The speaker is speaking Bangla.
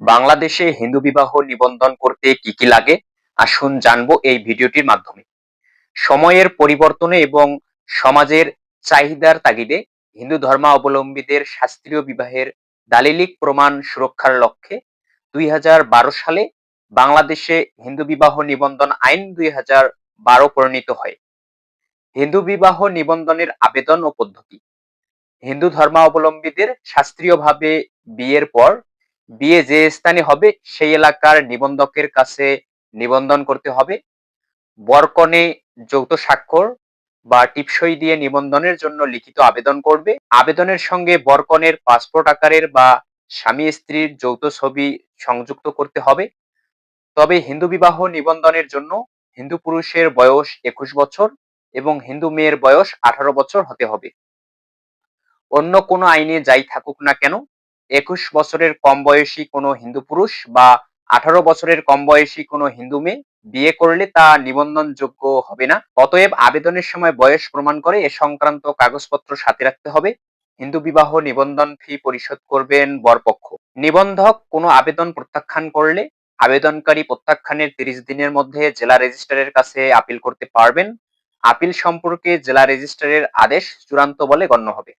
বাংলাদেশে হিন্দু বিবাহ নিবন্ধন করতে কি কি লাগে? আসুন জানব এই ভিডিওটির মাধ্যমে। সময়ের পরিবর্তনে এবং সমাজের চাহিদার তাগিদে হিন্দু ধর্মাবলম্বীদের শাস্ত্রীয় বিবাহের দালিলিক প্রমাণ সুরক্ষার লক্ষ্যে দুই সালে বাংলাদেশে হিন্দু বিবাহ নিবন্ধন আইন দুই হাজার বারো প্রণীত হয়। হিন্দু বিবাহ নিবন্ধনের আবেদন ও পদ্ধতি। হিন্দু ধর্মাবলম্বীদের শাস্ত্রীয়ভাবে বিয়ের পর বিয়ে যে স্থানে হবে, সেই এলাকার নিবন্ধকের কাছে নিবন্ধন করতে হবে। বরকনে যৌথ স্বাক্ষর বা টিপসই দিয়ে নিবন্ধনের জন্য লিখিত আবেদন করবে। আবেদনের সঙ্গে বরকনের পাসপোর্ট আকারের বা স্বামী স্ত্রীর যৌথ ছবি সংযুক্ত করতে হবে। তবে হিন্দু বিবাহ নিবন্ধনের জন্য হিন্দু পুরুষের বয়স একুশ বছর এবং হিন্দু মেয়ের বয়স আঠারো বছর হতে হবে। অন্য কোনো আইনে যাই থাকুক না কেন একুশ বছরের কম বয়সী কোনো হিন্দু পুরুষ বা আঠারো বছরের কম বয়সী কোনো হিন্দু মেয়ে বিয়ে করলে তা নিবন্ধনযোগ্য হবে না। অতএব আবেদনের সময় বয়স প্রমাণ করে এ সংক্রান্ত কাগজপত্র সাথে রাখতে হবে। হিন্দু বিবাহ নিবন্ধন ফি পরিশোধ করবেন বরপক্ষ। নিবন্ধক কোনো আবেদন প্রত্যাখ্যান করলে আবেদনকারী প্রত্যাখ্যানের তিরিশ দিনের মধ্যে জেলা রেজিস্ট্রারের কাছে আপিল করতে পারবেন। আপিল সম্পর্কে জেলা রেজিস্ট্রারের আদেশ চূড়ান্ত বলে গণ্য হবে।